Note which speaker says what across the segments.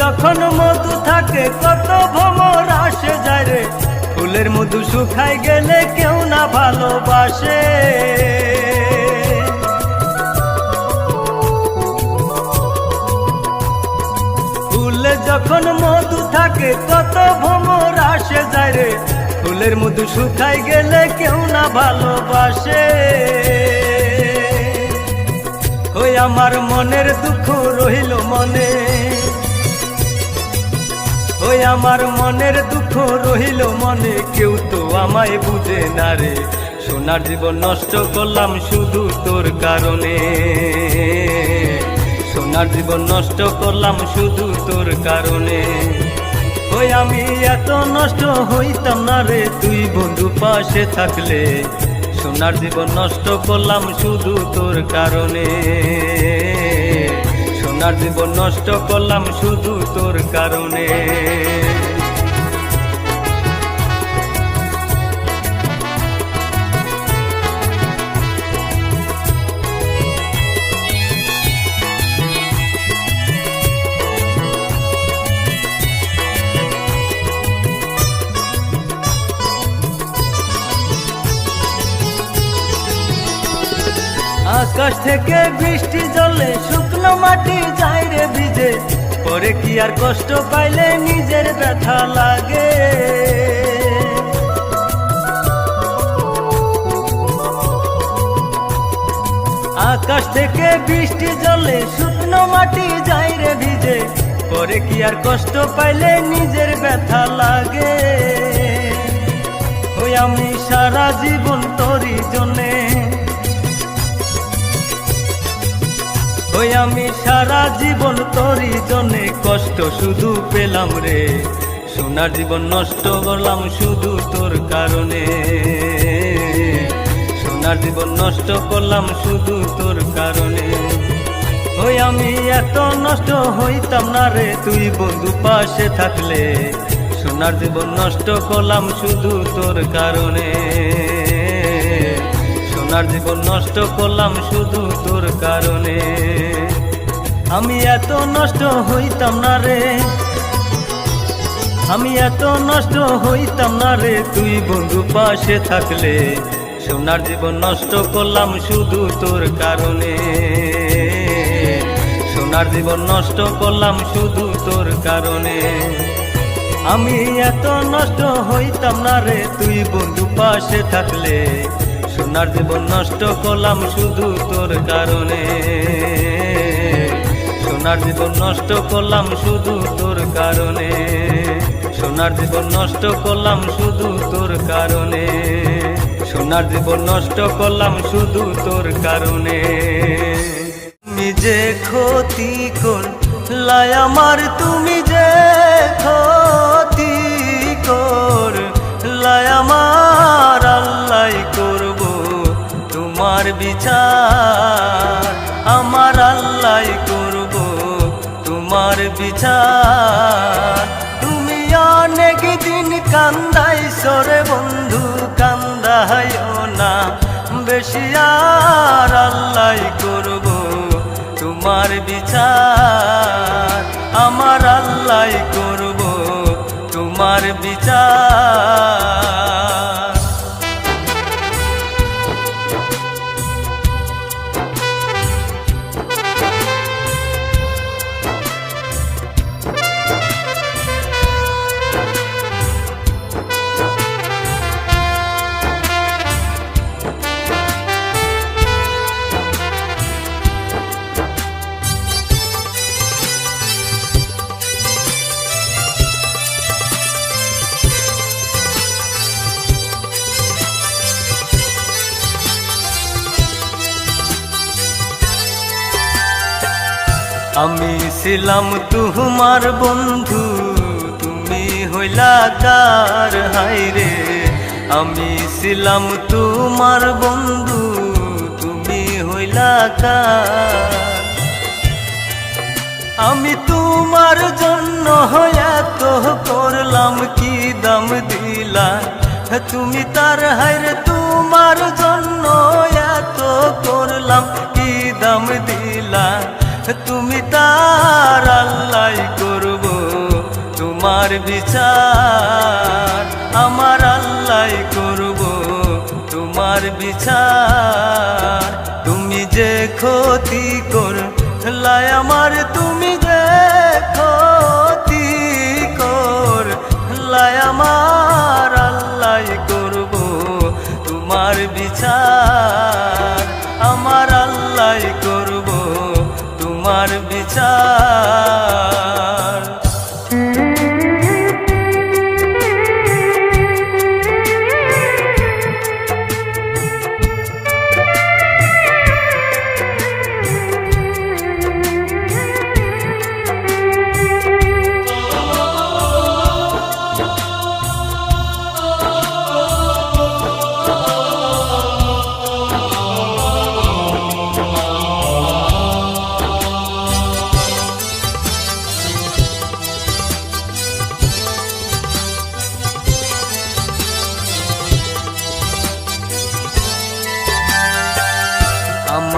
Speaker 1: যখন মধু থাকে, কত ভ্রমর আসে যায় রে। ফুলের মধু শুকাই গেলে কেউ না ভালোবাসে। ফুলে যখন মধু থাকে, কত ভ্রমর আসে যায় রে। ফুলের মধু শুকাই গেলে কেউ না ভালোবাসে। ওই আমার মনের দুঃখ রহিল মনে। ওই আমার মনের দুঃখ রহিল মনে, কেউ তো আমায় বুঝে না রে। সোনার জীবন নষ্ট করলাম শুধু তোর কারণে। সোনার জীবন নষ্ট করলাম শুধু তোর কারণে। ওই আমি এত নষ্ট হইতাম না রে, তুই বন্ধু পাশে থাকলে। সোনার জীবন নষ্ট করলাম শুধু তোর কারণে। সোনার জীবন নষ্ট করলাম শুধু তোর কারণে। আকাশ থেকে বৃষ্টি জলে শুকনো মাটি যায় রে ভিজে। পরে কি আর কষ্ট পাইলে নিজের ব্যথা লাগে? আকাশ থেকে বৃষ্টি জলে শুকনো মাটি যায় রে ভিজে। পরে কি আর কষ্ট পাইলে নিজের ব্যথা লাগে? ওই আমি সারা জীবন তোরই জন্যে ওই আমি সারা জীবন তোরই জন্যে কষ্ট শুধু পেলাম রে। সোনার জীবন নষ্ট করলাম শুধু তোর কারণে। সোনার জীবন নষ্ট করলাম শুধু তোর কারণে। ওই আমি এত নষ্ট হইতাম না রে, তুই বন্ধু পাশে থাকলে। সোনার জীবন নষ্ট করলাম শুধু তোর কারণে। সোনার জীবন নষ্ট করলাম শুধু তোর কারণে। আমি এত নষ্ট হইতাম না রে। আমি এত নষ্ট হইতাম না রে। তুই বন্ধু পাশে থাকলে সোনার জীবন নষ্ট করলাম শুধু তোর কারণে। সোনার জীবন নষ্ট করলাম শুধু তোর কারণে। আমি এত নষ্ট হইতাম না রে। তুই বন্ধু পাশে থাকলে সোনার জীবন নষ্ট করলাম শুধু তোর কারণে। সোনার জীবন নষ্ট করলাম শুধু তোর কারণে। সোনার জীবন নষ্ট করলাম শুধু তোর কারণে। সোনার জীবন নষ্ট করলাম শুধু তোর কারণে। তুমি যে ক্ষতি কর লাই আমার, তুমি যে ক্ষতি বিচার। আমার আল্লাহ করব তোমার বিচার। তুমি অনেক দিন কান্দাই, সরে বন্ধু, কান্দাইও না। বেশি আর আল্লাহ করব তোমার বিচার। আমার আল্লাহ করব তোমার বিচার। আমি ছিলাম তোমার বন্ধু, তুমি হইলা কার? হাইরে আমি ছিলাম তোমার বন্ধু, তুমি হইলা কার? আমি তোমার জন্য এত করলাম, কি দাম দিলা? তুমি তার হাইরে তোমার জন্য এত করলাম, কি দাম দিলা? তুমি তার আল্লাহ করব, তোমার বিচার। আমার আল্লাহ করব, তোমার বিচার। তুমি যে ক্ষতি কর লাই আমার, তুমি তোমার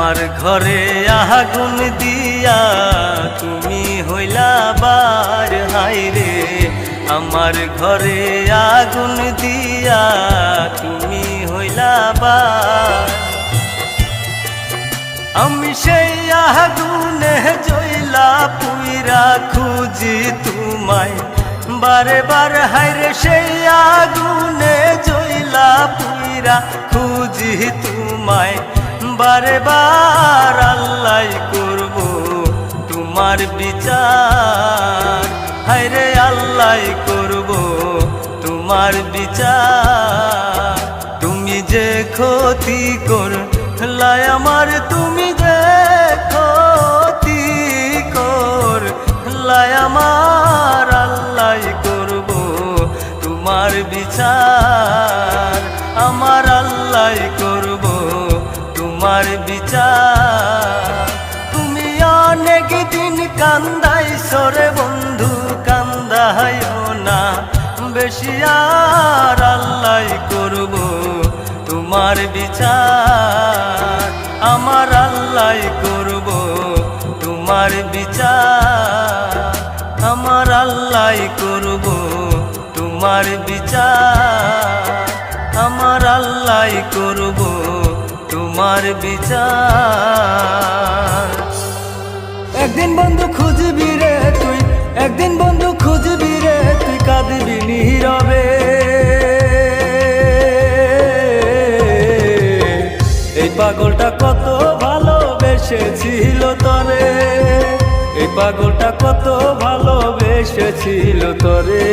Speaker 1: আমার ঘরে আগুন দিয়া তুমি হইলা বার। হাই রে, আমার ঘরে আগুন দিয়া তুমি হইলা বার। আমি সেই আগুনে জইলা পুইরা খুঁজি তোমায়। বারে, বার হাইরে সেই আগুনে জইলা পুইরা খুঁজি তোমায়। বারে বার আল্লাহ করব তোমার বিচার। হাইরে আল্লাহ করব তোমার বিচার। তুমি যে ক্ষতি কর লাই আমার, তুমি কান্দাই সরে বন্ধু কান্দাইও না। বেশি আর আল্লাহ করব তোমার বিচার। আমার আল্লাহ করব তোমার বিচার। আমার আল্লাহ করব তোমার বিচার। আমার আল্লাহ করব তোমার বিচার। একদিন বন্ধু খুঁজবি রে তুই, একদিন বন্ধু খুঁজবি রে তুই, কাঁদবি নীরবে। এই পাগলটা কত ভালোবেসেছিল তরে, এই পাগলটা কত ভালোবেসেছিল তরে।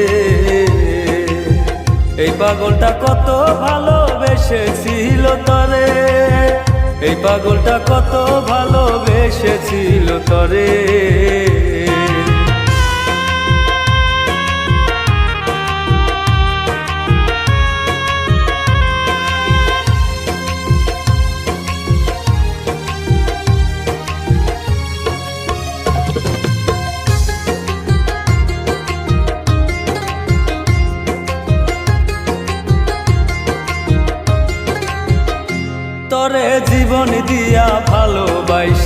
Speaker 1: এই পাগলটা কত ভালোবেসেছিল তরে। এই পাগলটা কত ভালোবেসেছিল তরে।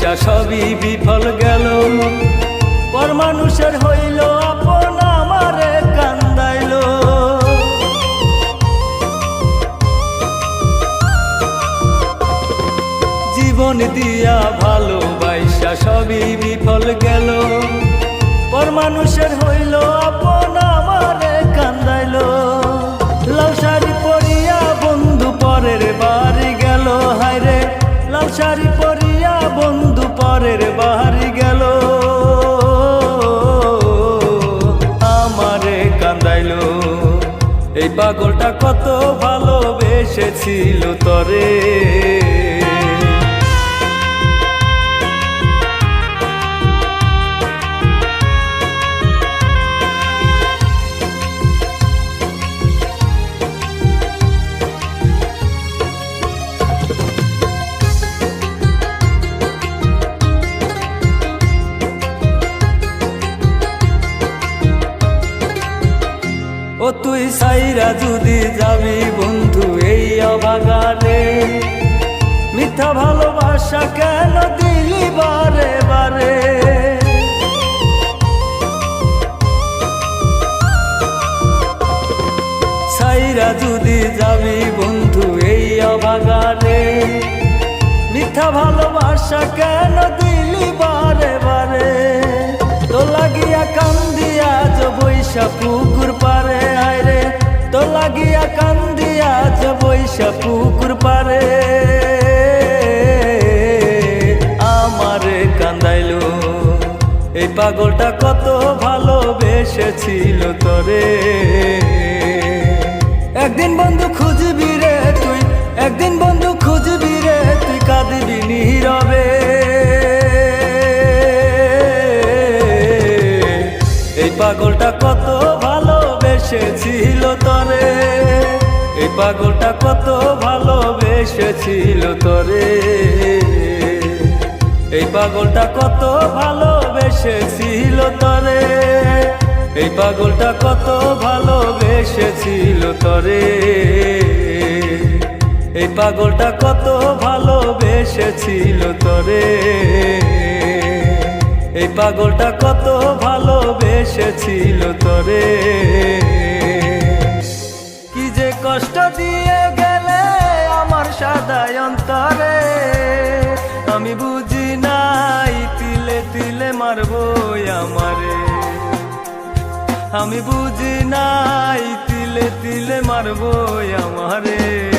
Speaker 1: ভালোবাসা সবই বিফল গেল। পর মানুষের হইল আপন আমারে কান্দাইল। জীবন দিয়া ভালোবাসা সবই এই পাগলটা কত ভালোবেসেছিল তরে। সাইরা যদি যাবি বন্ধু, এই অবাগানে। মিথ্যা ভালোবাসা কেন দিলি বারে বারে? সাইরা যদি যাবি বন্ধু, এই অবাগানে। মিথ্যা ভালোবাসা কেন পাগলটা কত ভালোবেসেছিল তোরে। একদিন বন্ধু খুঁজবি রে তুই, একদিন বন্ধু খুঁজবি রে তুই কাঁদবি নীরবে। এই পাগলটা কত ভালোবেসেছিল তোরে, এই পাগলটা কত ভালোবেসেছিল তোরে। এই পাগলটা কত ভালোবেসেছিল তোরে। এই পাগলটা কত ভালোবেসেছিল তোরে। এই পাগলটা কত ভালোবেসেছিল তোরে। এই পাগলটা কত ভালোবেসেছিল তোরে। কি যে কষ্ট দিয়ে গেলে আমার সাদায় অন্তরে। আমি বুঝি নাই তিলে তিলে মারবো আমারে। আমি বুঝি নাই তিলে তিলে মারবো আমারে।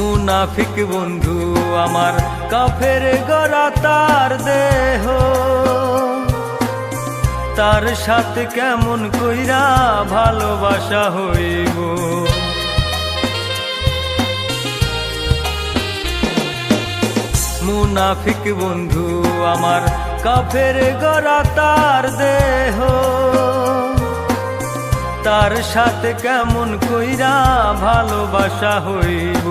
Speaker 1: মুনাফিক বন্ধু, আমার কাফের গড়া তার দেহ। তার সাথে কেমন কইরা ভালোবাসা হইব? মুনাফিক বন্ধু, আমার কাফের গড়া তার দেহ। তার সাথে কেমন কইরা ভালোবাসা হইব?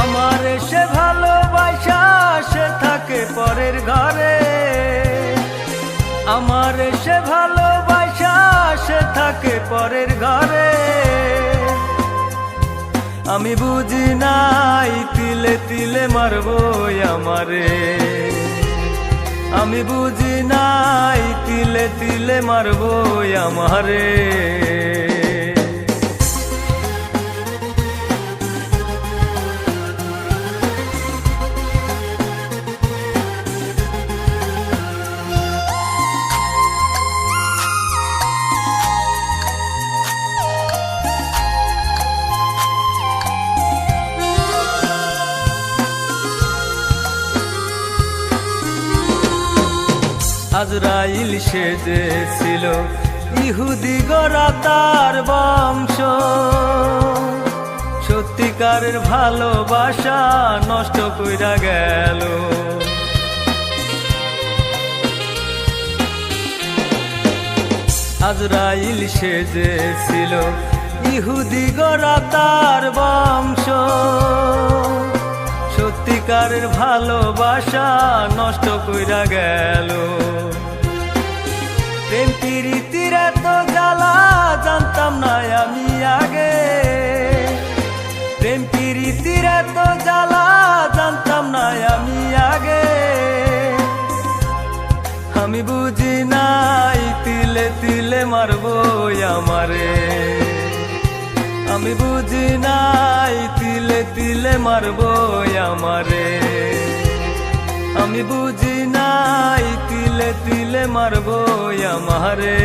Speaker 1: আমার সে ভালোবাসা, সে থাকে পরের ঘরে। আমার সে ভালোবাসা, সে থাকে পরের ঘরে। আমি বুঝি নাই, তিলে তিলে মারবো আমারে। আমি বুঝি নাই, তিলে তিলে মারবো আমারে। আজরাইল সেজেছিল, ইহুদি গড়া তার বংশ। সত্যিকারের ভালোবাসা নষ্ট কইরা গেল। আজরাইল সেজেছিল, ইহুদি গড়া তার বংশ। সত্যিকারের ভালোবাসা নষ্ট কইরা গেল। প্রেম প্রীতির এত জ্বালা জানতাম না আমি আগে। প্রেম প্রীতির এত জ্বালা জানতাম না আমি আগে। আমি বুঝি নাই তিলে তিলে মারবো আমারে। আমি বুঝি নাই তিলে তিলে মারবো আমারে। আমি বুঝি নাই তিলে তিলে মারবো আমারে।